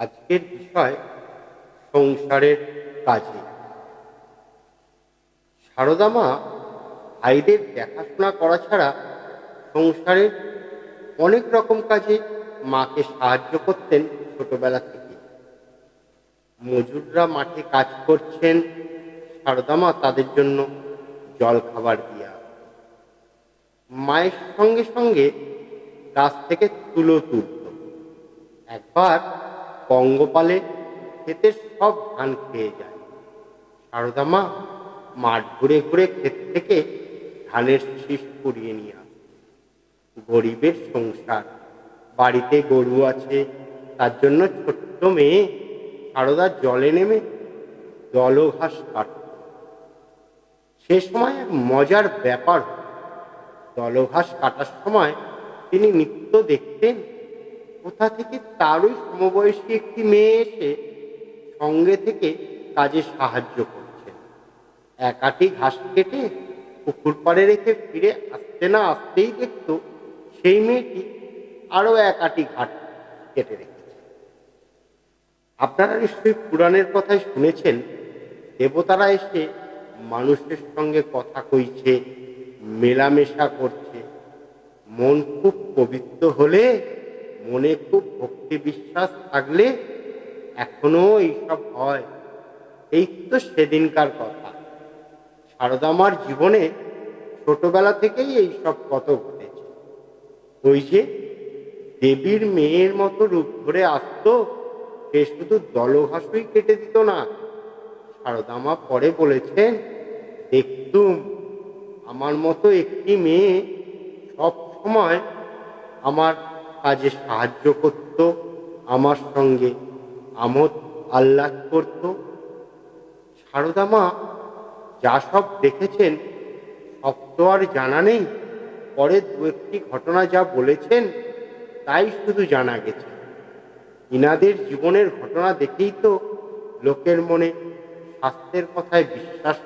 আজকের বিষয় সংসারের কাজে। সারদা মা ভাইদের দেখাশোনা করা ছাড়া সংসারের অনেক রকম কাজে মাকে সাহায্য করতেন ছোটবেলা থেকে। মজুররা মাঠে কাজ করছেন, সারদা মা তাদের জন্য জল খাবার দিয়া। মায়ের সঙ্গে সঙ্গে গাছ থেকে তুলো তুলত। একবার পঙ্গপালে ক্ষেতের সব ধান খেয়ে যায়। সারদা মা মাঠ ঘুরে ঘুরে ক্ষেত থেকে ধানের শীষ কুড়িয়ে নিয়ে আসে। গরিবের সংসার, বাড়িতে গরু আছে, তার জন্য ছোট্ট মেয়ে সারদা জলে নেমে জলঘাস কাটত সে সময় এক মজার ব্যাপার হতো। দলঘাস কাটার সময় তিনি নিত্য দেখতেন কোথা থেকে তারই সমবয়সী একটি মেয়ে এসে সঙ্গে থেকে কাজে সাহায্য করছে? একাটি ঘাস কেটে পুকুর পাড়ে রেখে ফিরে আসতে না আসতেই দেখত সেই মেয়েটি আরও একাটি ঘাট কেটে রেখেছে। আপনারা নিশ্চয়ই পুরাণের কথাই শুনেছেন, দেবতারা এসে মানুষের সঙ্গে কথা কইছে, মেলামেশা করছে, মন খুব পবিত্র হলে মনে খুব ভক্তি বিশ্বাস থাকলে এখনও এইসব হয়। এই তো সেদিনকার কথা। সারদামার জীবনে ছোটবেলা থেকেই এইসব কত ঘটেছে। ওই যে দেবীর মেয়ের মতো রূপ ধরে আসতো, সে শুধু দলঘাসই কেটে দিত না। সারদামা পরে বলেছেন, দেখতুম, আমার মতো একটি মেয়ে সব সময় আমার কাজে সাহায্য করত, আমার সঙ্গে আমোদ আহ্লাদ করত। সারদামা যা সব দেখেছেন, সব তো আর জানা নেই। পরে দু একটি ঘটনা যা বলেছেন, তাই শুধু জানা গেছে। ইনাদের জীবনের ঘটনা দেখেই তো লোকের মনে স্বাস্থ্যের কথায় বিশ্বাস